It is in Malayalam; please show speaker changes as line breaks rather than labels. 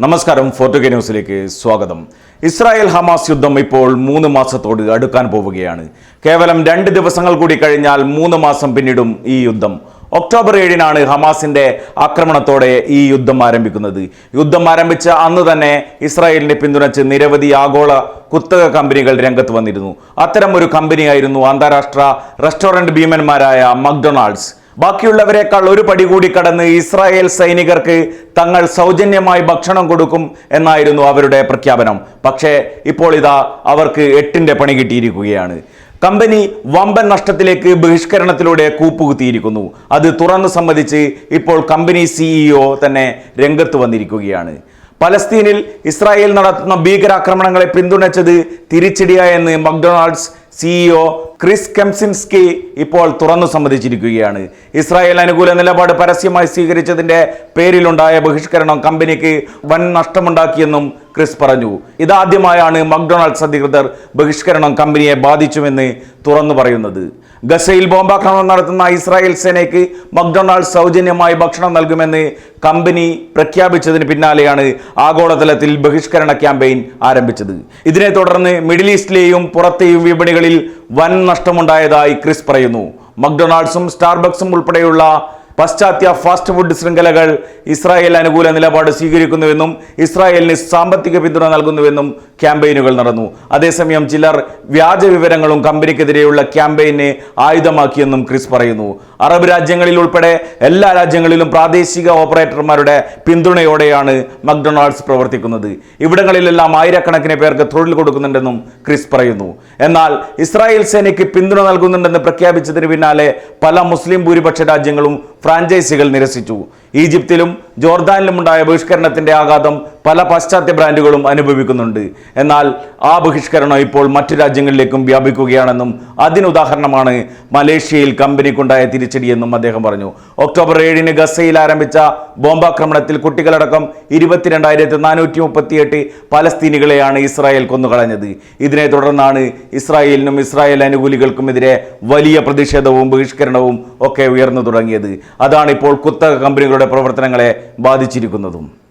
നമസ്കാരം ഫോർട്ടുഗെ ന്യൂസിലേക്ക് സ്വാഗതം. ഇസ്രായേൽ ഹമാസ് യുദ്ധം ഇപ്പോൾ മൂന്ന് മാസത്തോട് അടുക്കാൻ പോവുകയാണ്. കേവലം രണ്ട് ദിവസങ്ങൾ കൂടി കഴിഞ്ഞാൽ മൂന്ന് മാസം പിന്നിടും ഈ യുദ്ധം. ഒക്ടോബർ ഏഴിനാണ് ഹമാസിന്റെ ആക്രമണത്തോടെ ഈ യുദ്ധം ആരംഭിക്കുന്നത്. യുദ്ധം ആരംഭിച്ച അന്ന് തന്നെ ഇസ്രായേലിനെ പിന്തുണച്ച് നിരവധി ആഗോള കുത്തക കമ്പനികൾ രംഗത്ത് വന്നിരുന്നു. അത്തരം ഒരു കമ്പനിയായിരുന്നു അന്താരാഷ്ട്ര റെസ്റ്റോറന്റ് ഭീമന്മാരായ മക്ഡൊണാൾഡ്സ്. ബാക്കിയുള്ളവരെക്കാൾ ഒരു പടി കൂടി കടന്ന് ഇസ്രായേൽ സൈനികർക്ക് തങ്ങൾ സൗജന്യമായി ഭക്ഷണം കൊടുക്കും എന്നായിരുന്നു അവരുടെ പ്രഖ്യാപനം. പക്ഷേ ഇപ്പോൾ ഇതാ അവർക്ക് എട്ടിന്റെ പണി കിട്ടിയിരിക്കുകയാണ്. കമ്പനി വമ്പൻ നഷ്ടത്തിലേക്ക് ബഹിഷ്കരണത്തിലൂടെ കൂപ്പുകുത്തിയിരിക്കുന്നു. അത് തുറന്നു സമ്മതിച്ച് ഇപ്പോൾ കമ്പനി സിഇഒ തന്നെ രംഗത്ത് വന്നിരിക്കുകയാണ്. പലസ്തീനിൽ ഇസ്രായേൽ നടത്തുന്ന ഭീകരാക്രമണങ്ങളെ പിന്തുണച്ചത് തിരിച്ചടിയായെന്ന് മക്ഡൊണാൾഡ്സ് സിഇഒ ക്രിസ് കെംസിൻസ്കി ഇപ്പോൾ തുറന്നു സമ്മതിച്ചിരിക്കുകയാണ്. ഇസ്രായേൽ അനുകൂല നിലപാട് പരസ്യമായി സ്വീകരിച്ചതിന്റെ പേരിലുണ്ടായ ബഹിഷ്കരണം കമ്പനിക്ക് വൻ നഷ്ടമുണ്ടാക്കിയെന്നും ക്രിസ് പറഞ്ഞു. ഇതാദ്യമായാണ് മക്ഡൊണാൾഡ്സ് അധികൃതർ ബഹിഷ്കരണം കമ്പനിയെ ബാധിച്ചുവെന്ന് തുറന്നു പറയുന്നത്. ഗസയിൽ ബോംബാക്രമണം നടത്തുന്ന ഇസ്രായേൽ സേനയ്ക്ക് മക്ഡൊണാൾഡ് സൗജന്യമായി ഭക്ഷണം നൽകുമെന്ന് കമ്പനി പ്രഖ്യാപിച്ചതിന് പിന്നാലെയാണ് ആഗോളതലത്തിൽ ബഹിഷ്കരണ ക്യാമ്പയിൻ ആരംഭിച്ചത്. ഇതിനെ തുടർന്ന് മിഡിൽ ഈസ്റ്റിലെയും പുറത്തെയും വിപണികളിൽ വൻ നഷ്ടമുണ്ടായതായി ക്രിസ് പറയുന്നു. മക്ഡൊണാൾഡ്സും സ്റ്റാർബക്സും ഉൾപ്പെടെയുള്ള പാശ്ചാത്യ ഫാസ്റ്റ് ഫുഡ് ശൃംഖലകൾ ഇസ്രായേൽ അനുകൂല നിലപാട് സ്വീകരിക്കുന്നുവെന്നും ഇസ്രായേലിന് സാമ്പത്തിക പിന്തുണ നൽകുന്നുവെന്നും ക്യാമ്പയിനുകൾ നടന്നു. അതേസമയം ചിലർ വ്യാജ വിവരങ്ങളും കമ്പനിക്കെതിരെയുള്ള ക്യാമ്പയിനെ ആയുധമാക്കിയെന്നും ക്രിസ് പറയുന്നു. അറബ് രാജ്യങ്ങളിൽ ഉൾപ്പെടെ എല്ലാ രാജ്യങ്ങളിലും പ്രാദേശിക ഓപ്പറേറ്റർമാരുടെ പിന്തുണയോടെയാണ് മക്ഡൊണാൾഡ്സ് പ്രവർത്തിക്കുന്നത്. ഇവിടങ്ങളിലെല്ലാം ആയിരക്കണക്കിന് പേർക്ക് തൊഴിൽ കൊടുക്കുന്നുണ്ടെന്നും ക്രിസ് പറയുന്നു. എന്നാൽ ഇസ്രായേൽ സേനയ്ക്ക് പിന്തുണ നൽകുന്നുണ്ടെന്ന് പ്രഖ്യാപിച്ചതിന് പിന്നാലെ പല മുസ്ലിം ഭൂരിപക്ഷ രാജ്യങ്ങളും ഫ്രാഞ്ചൈസികൾ നിരസിച്ചു. ഈജിപ്തിലും ജോർദാനിലും ഉണ്ടായ ബഹിഷ്കരണത്തിന്റെ ആഘാതം പല പാശ്ചാത്യ ബ്രാൻഡുകളും അനുഭവിക്കുന്നുണ്ട്. എന്നാൽ ആ ബഹിഷ്കരണം ഇപ്പോൾ മറ്റു രാജ്യങ്ങളിലേക്കും വ്യാപിക്കുകയാണെന്നും അതിനുദാഹരണമാണ് മലേഷ്യയിൽ കമ്പനിക്കുണ്ടായ തിരിച്ചടിയെന്നും അദ്ദേഹം പറഞ്ഞു. ഒക്ടോബർ ഏഴിന് ഗസയിൽ ആരംഭിച്ച ബോംബാക്രമണത്തിൽ കുട്ടികളടക്കം ഇരുപത്തിരണ്ടായിരത്തി നാനൂറ്റി മുപ്പത്തിയെട്ട് പലസ്തീനികളെയാണ് ഇസ്രായേൽ കൊന്നുകളഞ്ഞത്. ഇതിനെ തുടർന്നാണ് ഇസ്രായേലിനും ഇസ്രായേൽ അനുകൂലികൾക്കുമെതിരെ വലിയ പ്രതിഷേധവും ബഹിഷ്കരണവും ഒക്കെ ഉയർന്നു തുടങ്ങിയത്. അതാണ് ഇപ്പോൾ കുത്തക കമ്പനികളുടെ പ്രവർത്തനങ്ങളെ ബാധിച്ചിരിക്കുന്നതും.